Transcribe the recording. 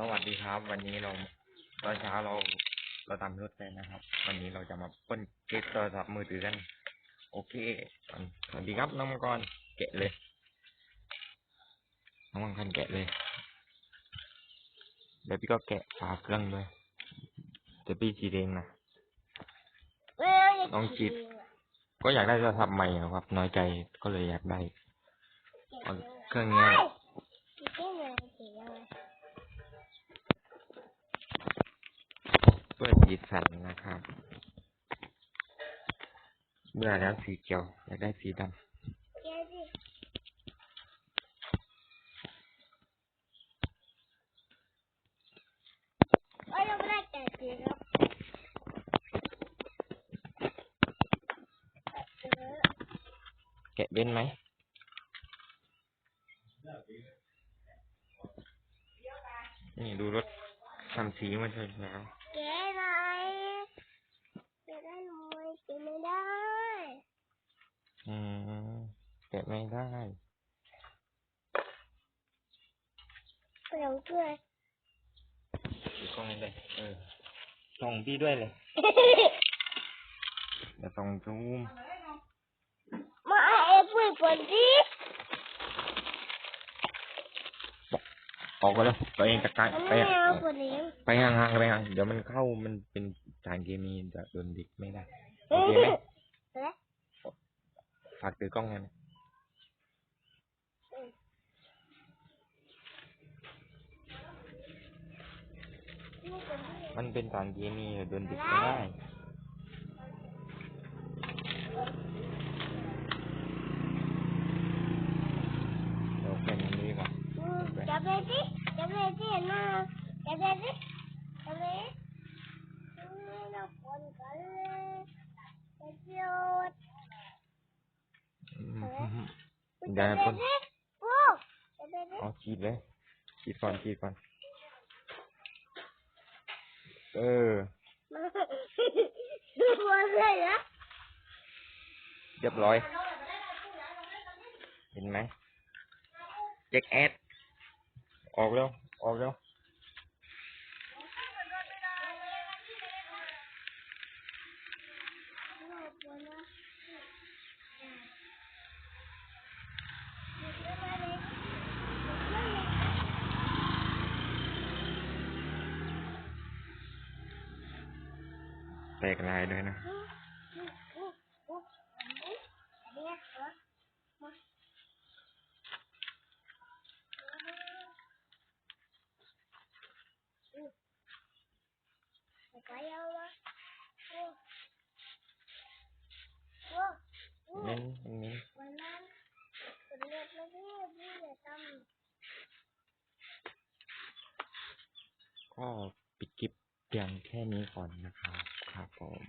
สวัสดีครับ วันนี้เราตอนเช้าเราเราทำรถแฟนนะครับ วันนี้เราจะมาปล้นเก็บโทรศัพท์มือถือกัน โอเคสวัสดีครับน้องมังกรแกะเลยน้องมังกรแกะเลยเดี๋ยวพี่ก็แกะฝาเครื่องด้วยเดี๋ยวพี่จีเองนะน้องจิตก็อยากได้โทรศัพท์ใหม่อะครับ น้อยใจก็เลยอยากได้เอาเครื่องเนี้ สีสันนะครับเบื่อแล้วสีเขียวอยากได้สีดำแกะเป็นไหมนี่ดูรถทำสีมาใช่แล้ว แกะไหนแกะได้หน่อยแกะไม่ได้ อืมแกะไม่ได้ก็ลองช่วยดูกล้องนี้เลยเออส่องพี่ด้วยเลยเดี๋ยวส่องซูมมาเอ้พูดก่อนดิออกไปเลยตัวเองจัดการมันไปไม่อะเอาคนนี้ไปห่างๆไปห่างเดี๋ยวมันเข้ามันเป็นสารเคมีจะโดนดิกไม่ได้โอเคไหมแล้วฝากถือกล้องไงนะมันเป็นสารเคมีโดนดิกไม่ได้เดี๋ยวเป็นอย่างนี้ดีกว่า จับเลยสิจับเลยสินะจับเลยสิจับเลยเราคนกันเลยจะเจียว อืม จับเดี๋ยวเลนะยคุณสิโอ้จับเลยสิ เอาฉีดเลยฉีดก่อนฉีดก่อน เออ ดูมันเลยนะ เรียบร้อย เห็นไหมเจ็คแอด ออกเร็ว ออกเร็ว แต กลายด้วยนะเน้นมันเน้นก็ปิดคลิปเพียงแค่นี้ก่อนนะครับ ครับผม